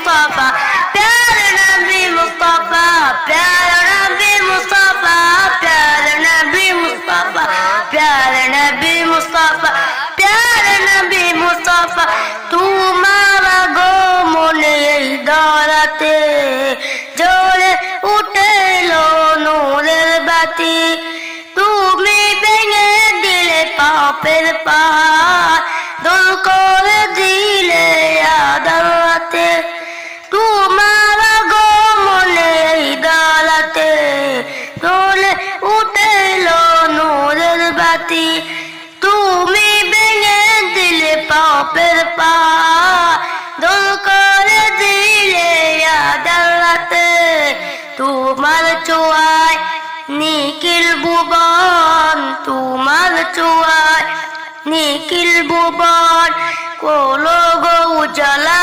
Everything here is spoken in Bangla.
মুস্তফা, প্যারে নবী মুস্তফা, প্যারে নবী মুস্তফা, প্যারে নবী মুস্তফা, প্যারে নবী মুস্তফা, প্যারে নবী মুস্তফা, তোমার গো মনে এই ধরাতে জোরে উঠেলো নূরের বাতি। তুমি ভেঙে দিলে পাপের পা চোয়ায় নিখিল ভুবন তোমার চোয়ায় নিখিল ভুবন কোলো গৌ উজালা